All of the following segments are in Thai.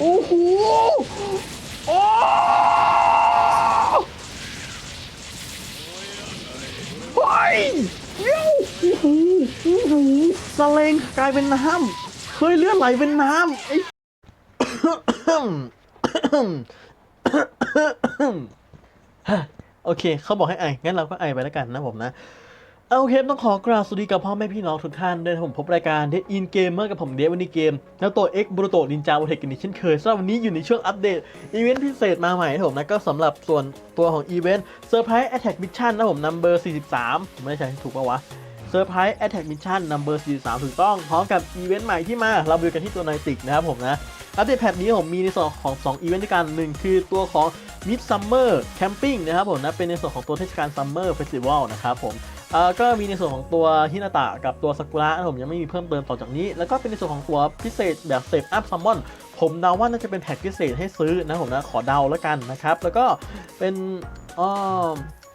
โอ้โหโอ้เฮ้ยเดี๋ยวโอ้โหโอ้โหสเลงกลายเป็นน้ำเฮ้ยเลือดไหลเป็นน้ำไอ้โอเค เขาบอกให้ไองั้นเราก็ไอไปแล้วกันนะผมนะ เอาโอเคต้องขอกราบสวัสดีกับพ่อแม่พี่น้องทุกท่านด้วยนะผมพบรายการเด d อินเกมเมอร์กับผมเดฟวันนี้เกมแล้วตัว X บูโตนินจาวเทคกันอีกเช่นเคยสำหรับวันนี้อยู่ในช่วงอัปเดตอีเวนต์พิเศษมาใหม่นะผมนะก็สำหรับส่วนตัวของอีเวนต์เซอร์ไพรส์แอตแทกมิชชั่นนะผมนัมเบอร์43 ผมไม่ใช้ถูกปะวะเซอร์ไพรส์แอตแทกมิชชั่นนัมเบอร์43 ถูกต้อง พร้อมกับอีเวนต์ใหม่ที่มาเราดูกันที่ตัวไนติกนะครับผมนะอัปเดตแพทนี้ผมมีในส่วนของ2อีเวนต์ด้วยกันหนึ่งคือตัวของ Midsummer Camping นะครับผมนะเป็นในส่วนของตัวเทศกาล Summer Festival นะครับผม เอ่อก็มีในส่วนของตัวฮินาตะกับตัวซากุระนะผมยังไม่มีเพิ่มเติมต่อจากนี้ แล้วก็เป็นในส่วนของตัวพิเศษแบบเ e ปอัพซัมมอนผมเดาว่าน่าจะเป็นแพ็กพิเศษให้ซื้อนะผมนะขอเดาแล้วกันนะครับ แล้วก็เป็นอ้อ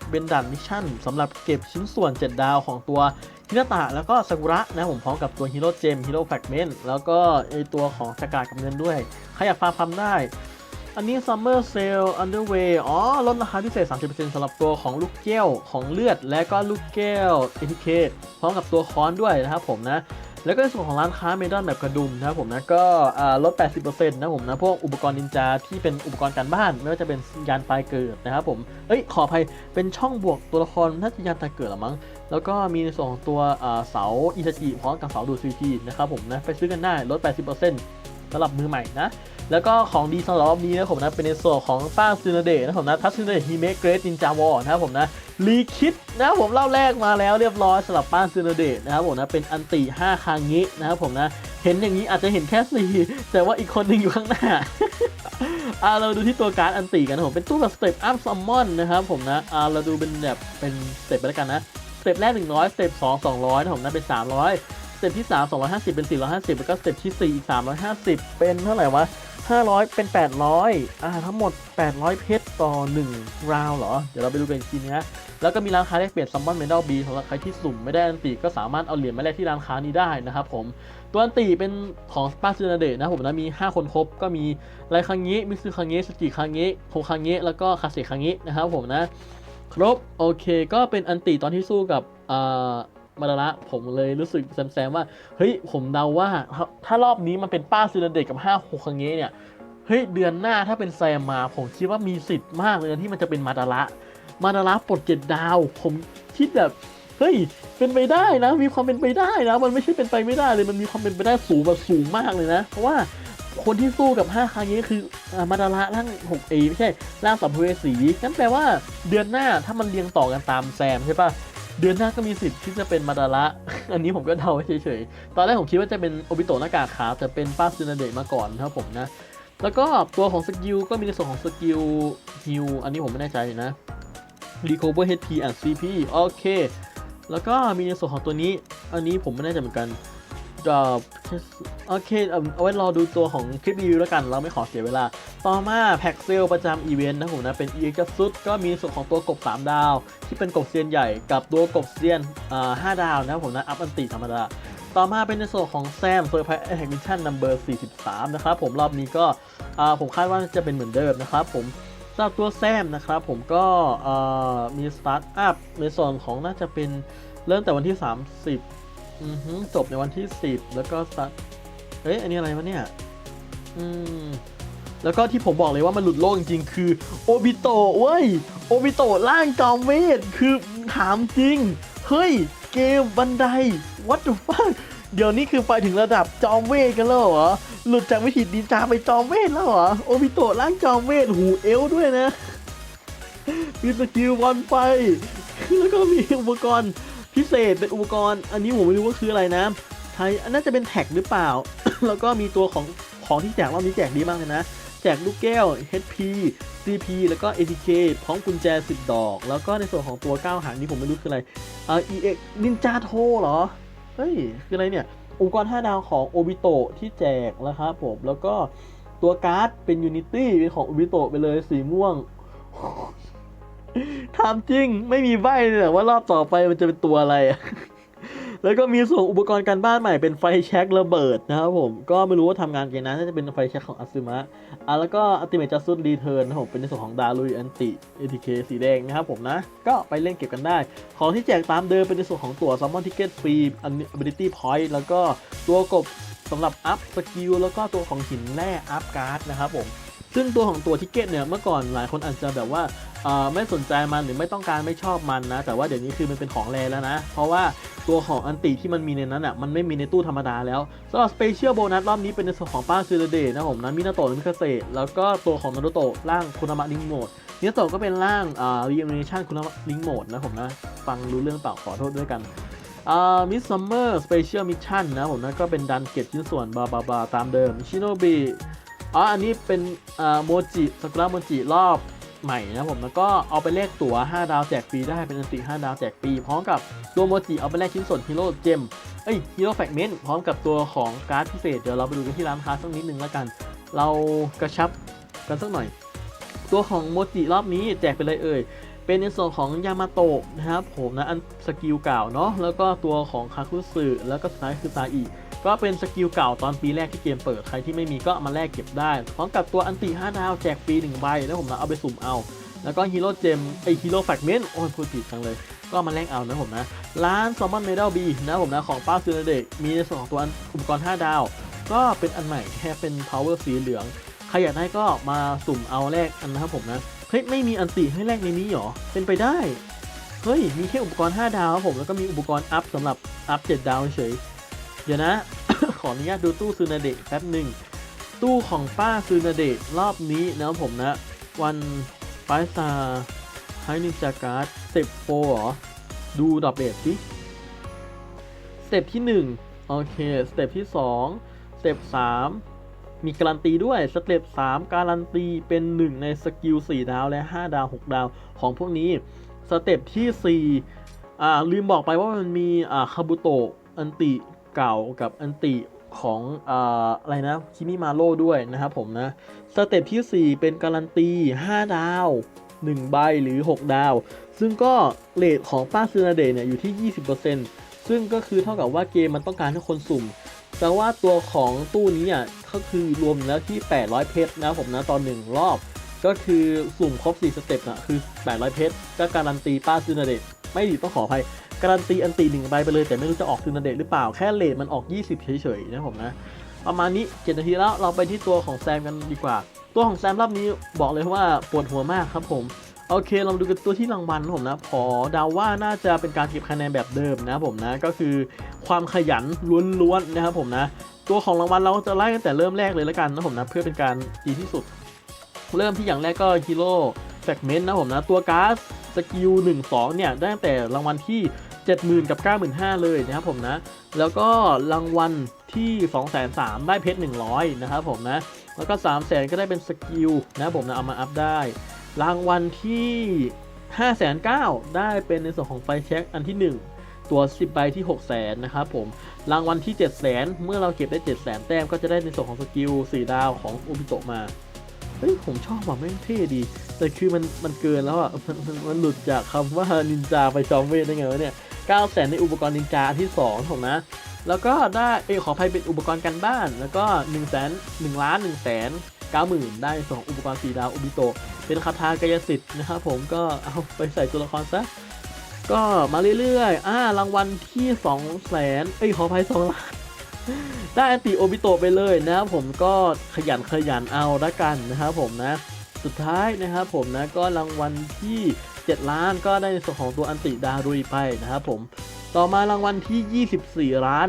เป็นด่านมิชชั่นสำหรับเก็บชิ้นส่วน 7 ดาวของตัวฮินาตะแล้วก็ซากุระนะผมพร้อมกับตัวฮีโร่เจมฮีโร่แฟกเมนต์แล้วก็ไอตัวของสกากับเงินด้วยใครอยากฟาร์มทำได้ อันนี้ Summer Sale Underway อ๋อ ลดราคาพิเศษ 30%สำหรับตัวของลูกแก้วของเลือด และก็ลูกแก้ว ATK พร้อมกับตัวค้อนด้วยนะครับผมนะแล้วก็ในส่วนของร้านค้าเมดอนแบบกระดุมนะครับผมนะก็ลด 80%นะผมนะพวกอุปกรณ์นินจาที่เป็นอุปกรณ์การบ้าน ไม่ว่าจะเป็นยานไฟเกิดนะครับผมเอ้ยขออภัยเป็นช่องบวกตัวละครน่าจะยานไฟเกิดหรือมั้ง แล้วก็มีในส่วนของตัวเสาอิตาจิพร้อมกับเสาดูดซีทีนะครับผมนะไปซื้อกันได้ลด 80%สำหรับมือใหม่นะ แล้วก็ของดีสำหรับรอบนี้นะผมนะเป็นในส่วนของป้าซินเดะนะผมนะทัศซินเดะฮีเมกเกรดนินจาวอนะครับผมนะรีคิดนะครับผมเล่าแรกมาแล้วเรียบร้อยสำหรับป้าซินเดะนะครับผมนะเป็นอันติ5ครั้งนี้นะครับผมนะเห็นอย่างนี้อาจจะเห็นแค่สี่แต่ว่าอีกคนหนึ่งอยู่ข้างหน้าอ่าเราดูที่ตัวการ์ดอันติกันนะผมเป็นตู้แบบสเต็ปอัพซัมมอนนะครับผมนะอ่าเราดูเป็นแบบเป็นสเต็ปไปแล้วกันนะสเต็ปแรก 100สเต็ป2 200นะผมนะเป็น300สเต็ปที่ 3 250 เป็น 450 แล้วก็สเต็ปที่ 4 อีก 350 เป็นเท่าไหร่วะ 500 เป็น 800 อ่า ทั้งหมด 800 เพชรต่อ 1 ราวเหรอ เดี๋ยวเราไปดูกันอีกทีนะ แล้วก็มีร้านค้าแลกเปลี่ยนซัมมอนเมดัลบีสำหรับใครที่สุ่มไม่ได้อันติก็สามารถเอาเหรียญมาแลกที่ร้านค้านี้ได้นะครับผม ตัวอันติเป็นของป้าซูนาเดะนะผมนะ มี 5 คนครบ ก็มีไรคังเงี้มิซึคังเงี้สกิคังเงี้โคคังเงี้แล้วก็คาเซคังเงี้นะครับผมนะ ครบ โอเค ก็เป็นอันติตอนที่สู้กับอ่า มาดาระผมเลยรู้สึกแซมๆว่า เฮ้ย ผมเดาว่า ถ้ารอบนี้มันเป็นป้าซูนเดะกับ5โคคังงี้เนี่ย เฮ้ย เดือนหน้าถ้าเป็นแซมมา ผมคิดว่ามีสิทธิ์มากเลยที่มันจะเป็นมาดาระมาดาระปลดเจ็ดดาว ผมคิดแบบ เฮ้ย เป็นไปได้นะ มีความเป็นไปได้นะ มันไม่ใช่เป็นไปไม่ได้เลย มันมีความเป็นไปได้สูงแบบสูงมากเลยนะ เพราะว่าคนที่สู้กับ 5 ครั้งนี้คือมาดาระร่าง 6A ไม่ใช่ร่างสัมภเวสีงั้นแปลว่าเดือนหน้าถ้ามันเรียงต่อกันตามแซมใช่ปะ เดือนหน้าก็มีสิทธิ์ที่จะเป็นมาดาระ อันนี้ผมก็เดาเฉยๆ ตอนแรกผมคิดว่าจะเป็นโอบิโตะหน้ากากขาวแต่เป็นป้าซูนาเดะมาก่อนนะครับผมนะ แล้วก็ตัวของสกิลก็มีในส่วนของสกิลฮิวอันนี้ผมไม่แน่ใจนะ Recover HP and CP โอเค แล้วก็มีในส่วนของตัวนี้ อันนี้ผมไม่แน่ใจเหมือนกัน โอเคเอาไว้รอดูตัวของคลิปรีวิวแล้วกัน เราไม่ขอเสียเวลา ต่อมาแพ็กเซลประจำอีเวนต์นะผมนะเป็น e x ซุดก็มีส่วนของตัวกบ 3 ดาว ที่เป็นกบเซียนใหญ่กับตัวกบเซียนอ่าดาวนะผมนะอัพอันติธรรมดาต่อมาเป็นในส่วนของแซมเซอร์ไพรส์แอคมิชชั่นนัมเบอร์43 นะครับผมรอบนี้ก็ผมคาดว่าจะเป็นเหมือนเดิมนะครับผมสำหรับตัวแซมนะครับผมก็มีสตาร์ทอัพในส่วนของน่าจะเป็นเริ่มแต่วันที่ 30 อือฮึจบในวันที่10แล้วก็สตาร์เอ้ย อันนี้อะไรวะเนี่ย อืม แล้วก็ที่ผมบอกเลยว่ามันหลุดโลกจริงๆ คือโอบิโตะเว้ย โอบิโตะร่างจอมเวท คือถามจริง เฮ้ย เกมบันได what the fuck เดี๋ยวนี้คือไปถึงระดับจอมเวทกันแล้วเหรอ หลุดจากวิถีดินจาไปจอมเวทแล้วเหรอ โอบิโตะร่างจอมเวท หูเอลด้วยนะ มีสกิลบอลไฟ แล้วก็มีอุปกรณ์ พิเศษเป็นอุปกรณ์ อันนี้ผมไม่รู้ว่าคืออะไรนะไทยอันน่าจะเป็นแท็กหรือเปล่า แล้วก็มีตัวของของที่แจกรอบนี้แจกดีมากเลยนะ แจกลูกแก้ว HP CP แล้วก็ ATK พร้อมกุญแจ 10 ดอก แล้วก็ในส่วนของตัวก้าวหางนี่ผมไม่รู้คืออะไรเอ่า EX Ninja t o เหรอ เฮ้ย คืออะไรเนี่ย อุปกรณ์ 5 ดาวของ Obito ที่แจกนะครับผม แล้วก็ตัวการ์ดเป็น Unity เป็นของ Obito ไปเลยสีม่วง ถามจริงไม่มีใบเลยเหรอว่ารอบต่อไปมันจะเป็นตัวอะไร แล้วก็มีส่วนอุปกรณ์การบ้านใหม่เป็นไฟแช็กระเบิดนะครับผม ก็ไม่รู้ว่าทำงานยังไงนะน่าจะเป็นไฟแช็กของอัซึมะอะแล้วก็อัติเมจัสซุนรีเทิร์นนะครับผมเป็นในส่วนของดารุยอันติเอทีเคสีแดงนะครับผมนะ ก็ไปเล่นเก็บกันได้ ของที่แจกตามเดิมเป็นในส่วนของตั๋ว Summon Ticket ฟรี Ability Point แล้วก็ตัวกบสำหรับอัพสกิลแล้วก็ตัวของหินแร่อัพการ์ดนะครับผม ซึ่งตัวของตัวทิกเก็ตเนี่ยเมื่อก่อนหลายคนอาจจะแบบว่าไม่สนใจมันหรือไม่ต้องการไม่ชอบมันนะ แต่ว่าเดี๋ยวนี้คือมันเป็นของแรแล้วนะ เพราะว่าตัวของอันติที่มันมีในนั้นอะมันไม่มีในตู้ธรรมดาแล้วสำหรับสเปเชียลโบนัสรอบนี้เป็นในส่วนของป้าซูเรเดนะผมนะมินาโตะมิคาเซแล้วก็ตัวของนารุโตะร่างคุณามะลิงโหมดมินาโตะก็เป็นร่างอ่ารีเอเนชั่นคุณามะลิงโหมดนะผมนะฟังรู้เรื่องเปล่าขอโทษด้วยกันอ่ามิสซัมเมอร์สเปเชียลมิชชั่นนะผมนะก็เป็นดันเก็บชิ้นส่วนบาบาบาตามเดิมชิโนบิ อ๋ออันนี้เป็นโมจิสกุระโมจิรอบใหม่นะผมแล้วก็เอาไปแลกตั๋ว 5 ดาวแจกฟรีได้เป็นอันติ5ดาวแจกฟรีพร้อมกับตัวโมจิเอาไปแลกชิ้นส่วนฮีโร่เจมเอ้ยฮีโร่แฟกเมนต์พร้อมกับตัวของการ์ดพิเศษเดี๋ยวเราไปดูกันที่ร้านค้าสักนิดนึงแล้วกัน เรากระชับกันสักหน่อย ตัวของโมจิรอบนี้แจกไปเลยเอ่ยเป็นในส่วนของยามาโตะนะครับผมนะอันสกิลเก่าเนาะแล้วก็ตัวของคาคุสึแล้วก็สุดท้ายคือซาอิ ก็เป็นสกิลเก่าตอนปีแรกที่เกมเปิด ใครที่ไม่มีก็มาแลกเก็บได้ พร้อมกับตัวอันติ5ดาวแจกฟรี1ใบ แล้วผมนะเอาไปสุ่มเอา แล้วก็ฮีโร่เจมไอฮีโร่แฟกเมนต์โอ้ยพูดผิดจังเลย ก็มาแลกเอานะผมนะ ร้านซอมมอนเมดัลบีนะผมนะของป้าซูนเดกมีในส่วนของตัวอุปกรณ์5ดาว ก็เป็นอันใหม่แค่เป็น power สีเหลืองใครอยากได้ก็มาสุ่มเอาแลกอันนะครับผมนะเฮ้ยไม่มีอันติให้แลกในนี้หรอเป็นไปได้เฮ้ยมีแค่อุปกรณ์ 5 ดาวครับผมแล้วก็มีอุปกรณ์อัพสำหรับอัพ 7 ดาวเฉยเดี๋ยวนะ ออนุญาตดูตู้ซูนาเดะแป๊บหนึ่งตู้ของป้าซูนาเดะรอบนี้นะผมนะ วันปาซาไฮนินจาการ์ดเต็ปโฟหรอ ดูดอกเบสสิสเต็ปที่ 1 โอเค สเต็ปที่ 2 สเต็ป 3 มีการันตีด้วย สเต็ป 3 การันตีเป็น 1 ในสกิล 4 ดาว และ 5 ดาว 6 ดาวของพวกนี้ สเต็ปที่ 4 อ่า ลืมบอกไปว่ามันมี อ่าคาบุโตะอันติเก่ากับอันติ ของออะไรนะคิมิมาโร่ด้วยนะครับผมนะ สเต็ปที่ 4 เป็นการันตี 5 ดาว 1 ใบหรือ 6 ดาว ซึ่งก็เลทของป้าซูนาเดะเนี่ยอยู่ที่ 20%ซึ่งก็คือเท่ากับว่าเกมมันต้องการให้คนสุ่ม แต่ว่าตัวของตู้นี้อะก็คือรวมแล้วที่ 800 เพชรนะครับผมนะตอนหนึ่งรอบ ก็คือสุ่มครบ 4 สเต็ปนะคือ 800 เพชรก็การันตีป้าซูนาเดะไม่ดีต้องขออภัย การันตีอันตีหนึ่งใบไปเลยแต่ไม่รู้จะออกซูนเดะหรือเปล่าแค่เลทมันออก 20 เฉยๆนะผมนะ ประมาณนี้ 7 นาทีแล้วเราไปที่ตัวของแซมกันดีกว่า ตัวของแซมรอบนี้บอกเลยว่าปวดหัวมากครับผมโอเคเรามาดูกันตัวที่รางวัลนะผมนะขอดาว่าน่าจะเป็นการเก็บคะแนนแบบเดิมนะผมนะก็คือความขยันล้วนๆนะครับผมนะ ตัวของรางวัลเราจะไล่ตั้งแต่เริ่มแรกเลยแล้วกันนะผมนะเพื่อเป็นการดีที่สุด เริ่มที่อย่างแรกก็ฮีโร่แฟกเมนต์นะผมนะตัวการ์ด สกิล1 2 เนี่ย ได้ตั้งแต่รางวัลที่ 70,000 กับ 95,000 เลยนะครับผมนะ แล้วก็รางวัลที่ 203,000 ได้เพชร 100 นะครับผมนะ แล้วก็ 300,000 ก็ได้เป็นสกิลนะผมนะเอามาอัพได้ รางวัลที่5 9 0 0 0 ได้เป็นในส่วนของไฟเช็คอันที่ 1ตัว 10 ใบที่ 6 0 0 0 0นะครับผม รางวัลที่ 7 0 0 0 0 0เมื่อเราเก็บได้ 7 0 0 0 0 0แต้มก็จะได้ในส่วนของสกิล 4 ดาวของอุบิโตมา เฮ้ยผมชอบว่ะแม่งเท่ดี แต่คือมันมันเกินแล้วอะมันมันมันหลุดจากคำว่านินจาไปจอมเวทได้ไงวะเนี่ย9 0 0 0 0ในอุปกรณ์นินจาที่2ผมนะ แล้วก็ได้เอขออภัยเป็นอุปกรณ์กันบ้าน แล้วก็1นึ่งแสนหนึ่งล้านหนึ่งแสนเก้าหมื่นได้สองอุปกรณ์สีดาวอุบิโตเป็นคาถากายสิทธิ์นะครับผมก็เอาไปใส่ตัวละครซะก็มาเรื่อยๆ อ่ารางวัลที่2องแสนเอ้ยขออภัยสองล้าน ได้อันติโอบิโตไปเลยนะครับผมก็ขยันขยันเอาละกันนะครับผมนะสุดท้ายนะครับผมนะก็รางวัลที่ 7 ล้านก็ได้ในส่วนของตัวอันติดารุยไปนะครับผมต่อมารางวัลที่ 24 ล้าน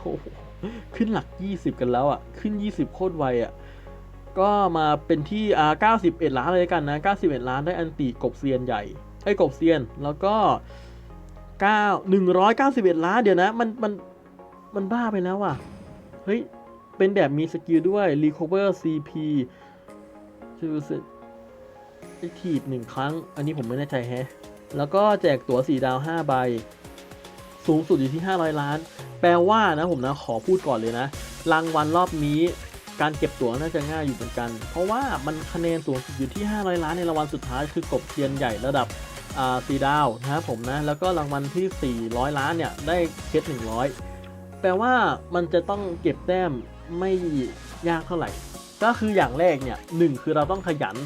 โอ้โหขึ้นหลัก 20 กันแล้วอะ ขึ้น 20 โคตรไวอะ ก็มาเป็นที่อ่า91 ล้านเลยกันนะ 91 ล้านได้อันติกบเซียนใหญ่ ไอ้กบเซียน แล้วก็ 9 191 ล้านเดี๋ยวนะ มัน มัน มันบ้าไปแล้วอะ เฮ้ย เป็นแบบมีสกิลด้วย recover CP ชื่อสิไอทีดหนึ่งครั้ง อันนี้ผมไม่แน่ใจแฮะ แล้วก็แจกตั๋วสีดาว 5 ใบ สูงสุดอยู่ที่ 500 ล้าน แปลว่านะผมนะขอพูดก่อนเลยนะ รางวัลรอบนี้การเก็บตั๋วน่าจะง่ายอยู่เหมือนกัน เพราะว่ามันคะแนนสูงสุดอยู่ที่ 500 ล้านในรางวัลสุดท้ายคือกบเทียนใหญ่ระดับอ่าสีดาวนะครับผมนะ แล้วก็รางวัลที่ 400 ล้านเนี่ยได้เคส100 แปลว่ามันจะต้องเก็บแต้มไม่ยากเท่าไหร่ ก็คืออย่างแรกเนี่ยหนึ่งคือเราต้องขยัน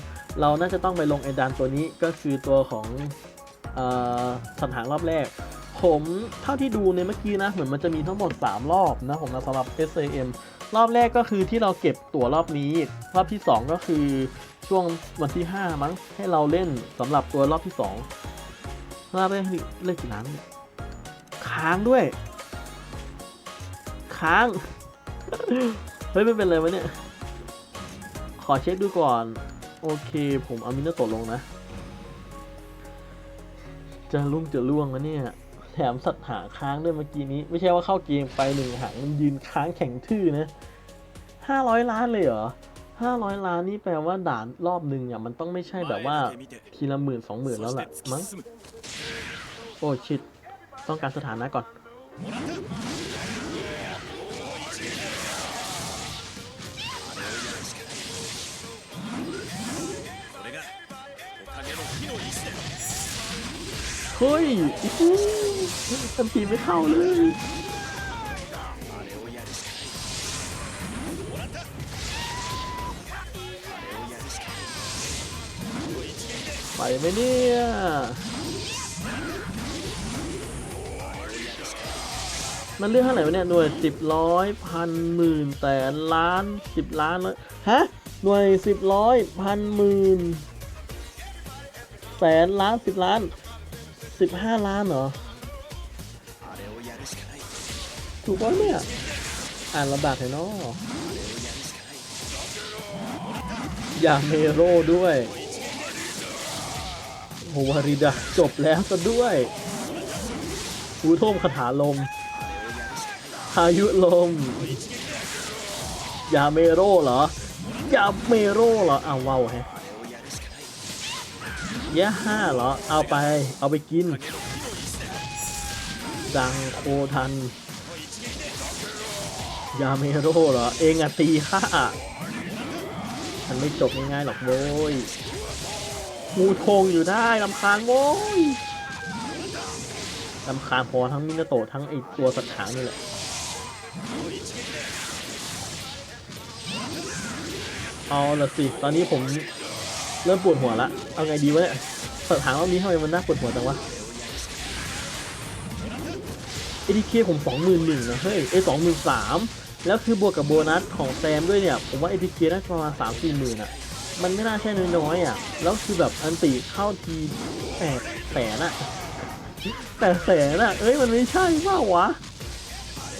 เราน่าจะต้องไปลงไอดานตัวนี้ก็คือตัวของออสันหางรอบแรก ผมเท่าที่ดูในเมื่อกี้นะเหมือนมันจะมีทั้งหมด 3 รอบนะผมนะสำหรับ SAM รอบแรกก็คือที่เราเก็บตั๋วรอบนี้ รอบที่ 2 ก็คือช่วงวันที่ 5 มั้งให้เราเล่นสำหรับตัวรอบที่2รอบแรกเล่นกี่น้ำเนี่ยค้างด้วย ค้าง เฮ้ยไม่เป็นไรวะเนี่ย ขอเช็คดูก่อน โอเค ผมเอามินาโตะลงนะ จะลุ่งจะล่วงแล้วเนี่ย แถมสัตว์หาค้างด้วยเมื่อกี้นี้ ไม่ใช่ว่าเข้าเกมไปหนึ่งหางมันยืนค้างแข็งทื่อนะห้าร้อยล้านเลยเหรอห้าร้อยล้านนี่แปลว่าด่านรอบหนึ่งเนี่ยมันต้องไม่ใช่แบบว่าทีละหมื่นสองหมื่นแล้วแหละมั้ง โอ้ชิดต้องการสถานะก่อน เฮ้ยทันทีไม่เข้าเลยไปไหมเนี่ยมันเรื่องเท่าไหร่วะเนี่ยหน่วยสิบร้อยพันหมื่นแสนล้านสิบล้านแล้วฮะหน่วยสิบร้อยพันหมื่นแสนล้านสิบล้าน สิบห้าล้านเหรอ ถูกป่ะเนี่ย อ่านลำบากเลยเนาะอย่าเมโร่ด้วยโฮวาริดะจบแล้วซะด้วยหูโทมคาถาลมพายุลมยาเมโร่เหรอยาเมโร่เหรออ้าวว้าวแฮะ ย่ห้าเหรอ เอาไป เอาไปกิน ดังโคทัน ยาเมโร่เหรอ เองอะตีข้ามันไม่จบง่ายๆหรอกโว้ยงูโทงอยู่ได้ลำคาญโว้ยลำคาญพอทั้งมินาโตทั้งไอตัวสัตว์หางนี่แหละเอาละสิ ตอนนี้ผม เริ่มปวดหัวละ เอาไงดีวะเนี่ยสัตว์หางรอบนี้ทำไมมันน่าปวดหัวจังวะ ATK ผมสองหมื่นหนึ่งนะเฮ้ยเอสองหมื่นสามแล้วคือบวกกับโบนัสของแซมด้วยเนี่ย ผมว่า ATK น่าจะประมาณสามสี่หมื่นอะ มันไม่น่าใช่น้อยๆอะ แล้วคือแบบอันติเข้าทีแปดแสนอะแปดแสนอะ เอ้ยมันไม่ใช่ว่าวะ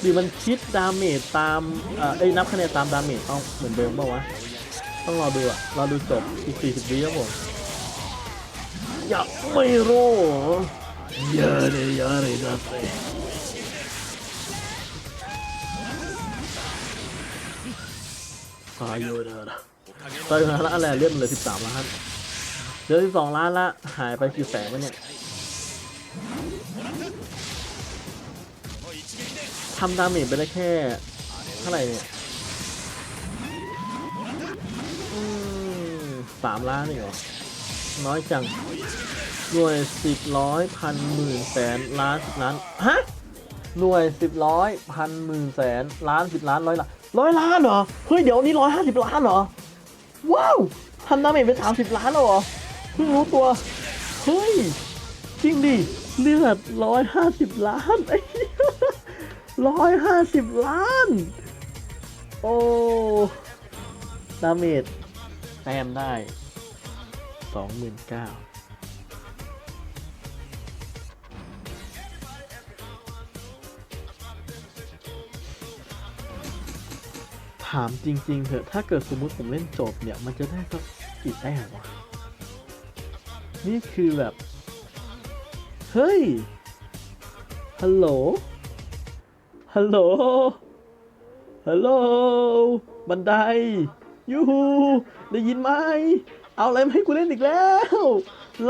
หรือมันคิดดาเมจตามเอ้ยนับคะแนนตามดาเมจเอาเหมือนเดิมป่าวะ ต้องรอดูอะรอดูจบอีกสี่สิบวิครับผมอยากไม่รู้ยาเลยยาเลยนะเต้พายุนะนะตอนนั้นละอะไรเรียบเหลือสิบสามล้านเหลือสิบสองล้านละหายไปกี่แสนวะเนี่ยทำดาเมจไปได้แค่เท่าไหร่เนี่ย สามล้านนี่เหรอ น้อยจังหน่วยสิบร้อยพันหมื่นแสนล้านสิบล้าน ฮะ หน่วยสิบร้อยพันหมื่นแสนล้านสิบล้านร้อยล้านร้อยล้านเหรอ เฮ้ย เดี๋ยวนี้ร้อยห้าสิบล้านเหรอ ว้าวทำดาเมจไปสามสิบล้านแล้วเหรอ เพิ่งรู้ตัว เฮ้ย จริงดิ เลือดร้อยห้าสิบล้านไอ้ร้อยห้าสิบล้าน โอ้ ดาเมจ ต้มได้สองหมื่นเก้าถามจริง ๆเถอะ ถ้าเกิดสมมุติผมเล่นจบเนี่ย มันจะได้สักกี่แต้มวะ นี่คือแบบ เฮ้ย ฮัลโหล ฮัลโหล ฮัลโหล บันได ยูฮูได้ยินไหม เอาอะไรมาให้กูเล่นอีกแล้ว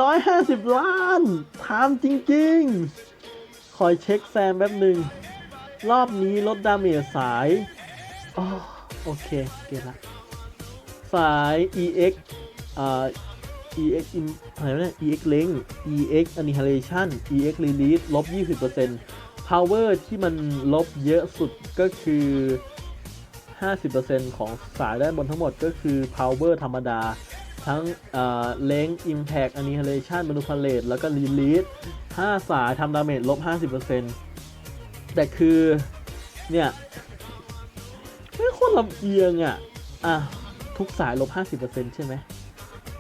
ร้อยห้าสิบล้านถามจริงๆ คอยเช็คแซมแป๊บหนึ่ง รอบนี้ลดดาเมจสายอ๋อโอเค เกละสาย EX อ่า EX อะไรวะ EX link EX annihilation EX release ลบ 20% power ที่มันลบเยอะสุดก็คือ 50%ของสายด้านบนทั้งหมดก็คือ power ธรรมดา ทั้งเอ่อ length impact annihilation manipulate แล้วก็ release 5 สายทำดาเมจลบ 50%แต่คือ เนี่ยไม่คนลำเอียงอะ อะ ทุกสายลบ 50%ใช่ไหม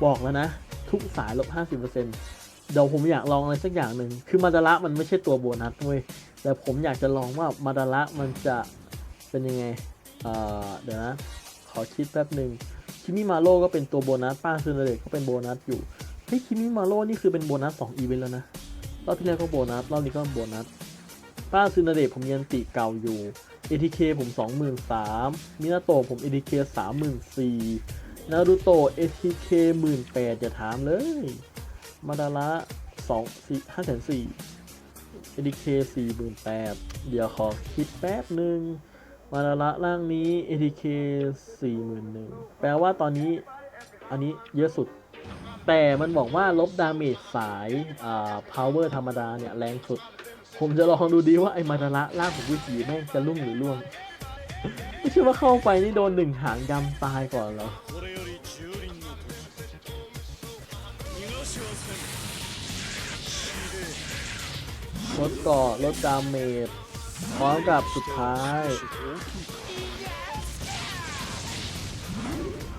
บอกแล้วนะ ทุกสายลบ 50%เดี๋ยวผมอยากลองอะไรสักอย่างหนึ่ง คือมาดาระมันไม่ใช่ตัวโบนัสเว้ย แต่ผมอยากจะลองว่ามาดาระมันจะเป็นยังไง เดี๋ยวนะ ขอคิดแป๊บหนึ่งคิมิมาโร่ก็เป็นตัวโบนัสป้าซูนาเดตก็เป็นโบนัสอยู่เฮ้ยคิมิมาโร่นี่คือเป็นโบนัส2อีเวนต์แล้วนะรอบที่แล้วก็โบนัสรอบนี้ก็โบนัสป้าซูนาเดตผมยันติเก่าอยู่ ATK ผม 23,000มินาโตะผม ATK 34,000นารูโตะ ATK 18,000อย่าถามเลย มาดาระ2 4 5 4 ATK 48,000เดี๋ยวขอคิดแป๊บหนึ่ง มาละระร่างนี้ ATK 41,000แปลว่าตอนนี้อันนี้เยอะสุด แต่มันบอกว่าลบดาเมจสายอ่า power ธรรมดาเนี่ย แรงสุด ผมจะลองดูดีว่าไอ้มาลาระร่างของวิจีแม่งจะลุ่งหรือล่วง ไม่ใช่ว่าเข้าไปนี่โดนหนึ่งหางยำตายก่อนเหรอลดก่อลดดาเมจ พร้อมกับสุดท้าย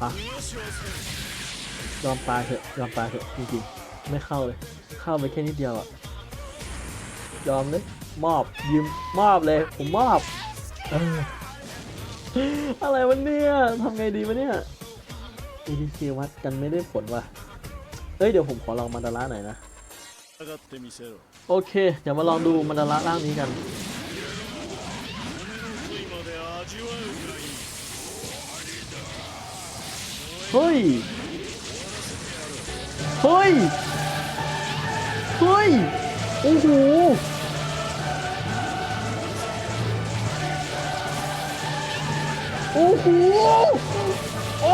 ฮะยอมตายเถอะยอมตายเถอะจริงๆไม่เข้าเลย เข้าไปแค่นิดเดียวอะยอมเลยมอบยืมมอบเลย ผมมอบอะไรวะเนี่ยทำไงดีวะเนี่ย EDC วัดกันไม่ได้ผลว่ะเอ้ยเดี๋ยวผมขอลองมันดาระหน่อยนะ โอเค เดี๋ยวมาลองดูมันดาระร่างนี้กัน เฮ้ย เฮ้ย เฮ้ย โอ้โห โอ้โห โอ้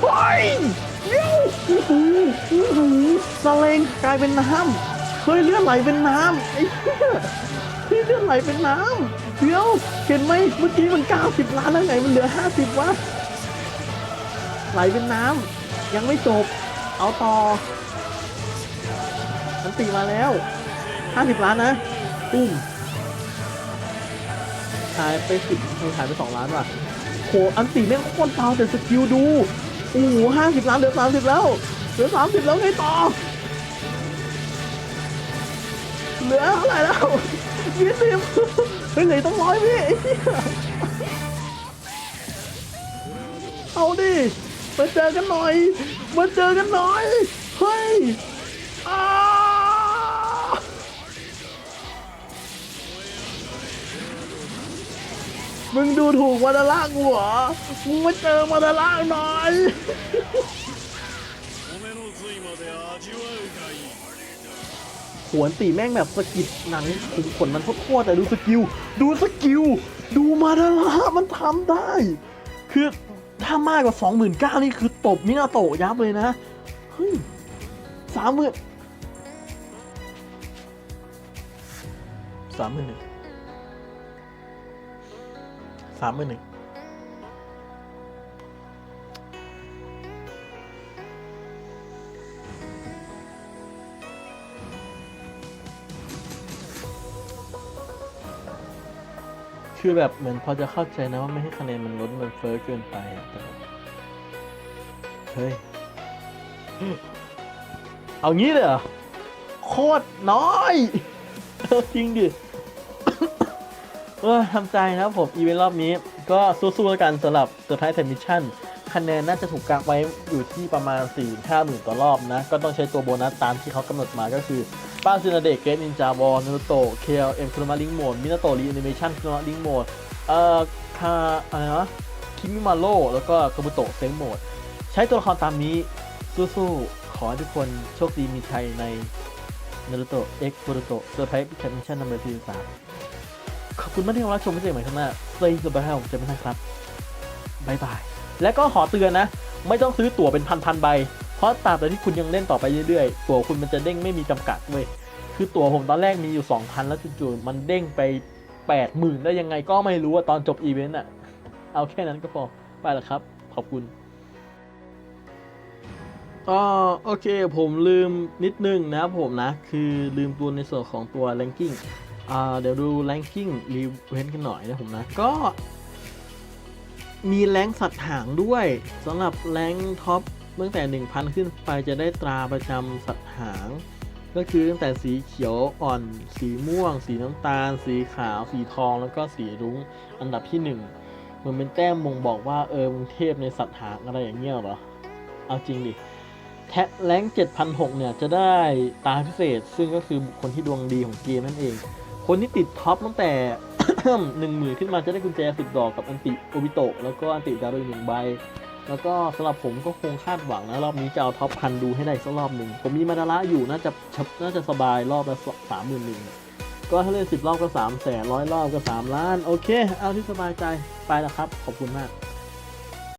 เฮ้ยเดี๋ยวโอ้โหโอ้โหสเลงกลายเป็นน้ำเฮ้ยเลือดไหลเป็นน้ำไอ้เหี้ย ลือดไหลเป็นน้ำเดี๋ยวเห็นไหมเมื่อกี้มัน 90 ล้านแล้วไงมันเหลือ 50วะไหลเป็นน้ำยังไม่จบ เอาต่อมันตีมาแล้ว 50 ล้านนะตุ้มหายไปสิบหายไป2ล้านว่ะโหอันตีแม่งโคตรเบาแต่สกิลดูโอ้โห50ล้านเหลือ30แล้ว เหลือ30แล้วไงต่อ เหลือเท่าไหร่แล้ว ยี่สิบเฮ้ยเหลือต้องร้อยพี่เหี้ยเอาดิ มาเจอกันหน่อย มาเจอกันหน่อย เฮ้ยอ้ามึงดูถูกมาดาล่ากูเหรอ มึงมาเจอมาดาล่าหน่อย ขวนตีแม่งแบบสะกิดหนังขุมขนมันโคตรแต่ดูสกิล ดูสกิล ดูมาดาระมันทำได้ คือถ้ามากกว่าสองหมื่นเก้านี่คือตบมินาโตะยับเลยนะ เฮ้ยสามหมื่นสามหมื่นหนึ่งสามหมื่นหนึ่ง คือแบบเหมือนพอจะเข้าใจนะว่าไม่ให้คะแนนมันลดมันเฟ้อเกินไปอะแต่เฮ้ย เอางี้เลยเหรอ โคตรน้อยจริงดิเออทำใจนะครับผม อีเวนต์รอบนี้ก็สู้ๆแล้วกันสำหรับเซอร์ไพรส์แ m มิชั่นคะแนนน่าจะถูกกางไว้อยู่ที่ประมาณ 4 5หมื่นต่อรอบนะ ก็ต้องใช้ตัวโบนัสตามที่เขากำหนดมาก็คือ ป้านซินาเดะเกตนินจาวอลนารุโตะเคลเอ็มคุรุมาลิงโหมดมินาโตะรีแอนิเมชั่นคุรุมาลิงโหมดเอ่อคาอะไรนะคิมิมาโร่แล้วก็คาบุโตะเซงโหมด ใช้ตัวละครตามนี้สู้ๆ ขอให้ทุกคนโชคดีมีชัยในนารุโตะเอ็กซ์บูรุโตะเซอร์ไพรส์แคมมิชชั่นนัมเบอร์ที่สามขอบคุณมากที่รับชมไม่เจอกันใหม่ข้างหน้า Stay สบายผมเจอกันครับบายบาย และก็ขอเตือนนะ ไม่ต้องซื้อตั๋วเป็นพันๆใบ เพราะตราบใดที่คุณยังเล่นต่อไปเรื่อยๆ ตัวคุณมันจะเด้งไม่มีจำกัดเว้ย คือตัวผมตอนแรกมีอยู่ 2,000 แล้วจู่ๆมันเด้งไป 80,000 ได้ยังไงก็ไม่รู้อะตอนจบอีเวนต์อะเอาแค่นั้นก็พอ ไปล้วครับ ขอบคุณอ๋อโอเคผมลืมนิดนึงนะครับผมนะ คือลืมตัวในส่วนของตัว ranking อ่าเดี๋ยวดู ranking รีเวนต์กันหน่อยนะผมนะ ก็มีแรงสัตว์หางด้วยสำหรับแรงท็อป ตั้งแต่ 1,000 ขึ้นไปจะได้ตราประจำสัตว์หาง ก็คือตั้งแต่สีเขียวอ่อน สีม่วง สีน้ำตาล สีขาว สีทอง แล้วก็สีรุ้งอันดับที่ 1 มันเป็นแต้มบ่งบอกว่าเออมึงเทพในสัตว์หางอะไรอย่างเงี้ยหรอ เอาจริงดิแท็แรง7,006 เนี่ย จะได้ตาพิเศษ ซึ่งก็คือบุคคลที่ดวงดีของเกมนั่นเอง คนที่ติดท็อปตั้งแต่หนึ่งหมื่นขึ้นมาจะได้กุญแจสิบดอกกับอันติโอบิโตะแล้วก็อันติดาวอีกหนึ่งใบ แล้วก็สำหรับผมก็คงคาดหวังนะ รอบนี้จะเอาท็อปพันดูให้ได้สักรอบหนึ่ง ผมมีมาดาระอยู่น่าจะน่าจะสบายรอบละสามหมื่นหนึ่งก็ถ้าเล่นสิบรอบก็สามแสนร้อยรอบก็สามล้าน โอเค เอาที่สบายใจไปแล้วครับ ขอบคุณมาก